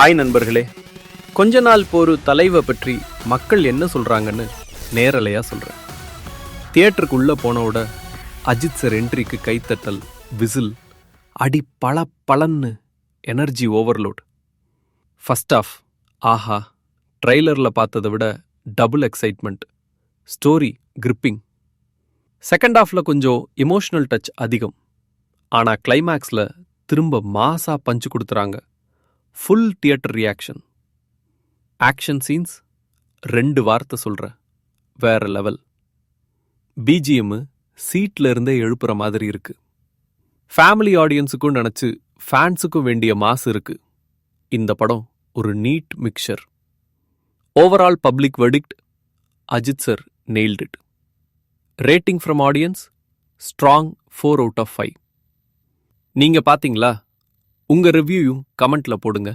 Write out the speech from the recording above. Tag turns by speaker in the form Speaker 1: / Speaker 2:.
Speaker 1: Hi நண்பர்களே. கொஞ்ச நாள் போரு தலைவை பற்றி மக்கள் என்ன சொல்றாங்கன்னு நேரலையா சொல்றேன். தியேட்டருக்குள்ள போனோட அஜித் சார் என்ட்ரிக்கு கைத்தட்டல் விசில் அடி பல பலன்னு எனர்ஜி ஓவர்லோட் ஃபஸ்ட் ஆஃப் ஆஹா ட்ரெய்லரில் பார்த்ததை விட double excitement story gripping second ஆஃபில் கொஞ்சம் இமோஷனல் டச் அதிகம். ஆனா கிளைமேக்ஸ்ல திரும்ப மாசாக பஞ்சு கொடுத்துறாங்க. Full theatre reaction action scenes ரெண்டு வார்த்தை சொல்ற வேற லெவல் பிஜிஎம் சீட்ல இருந்தே எழுப்புற மாதிரி இருக்கு. ஃபேமிலி ஆடியன்ஸுக்கும் நினச்சி ஃபேன்ஸுக்கும் வேண்டிய மாஸ் இருக்கு. இந்த படம் ஒரு neat mixture overall public verdict Ajith sir nailed it rating from audience strong four out of five நீங்க பாத்தீங்களா? உங்க ரிவ்யூயும் கமெண்ட்ல போடுங்க.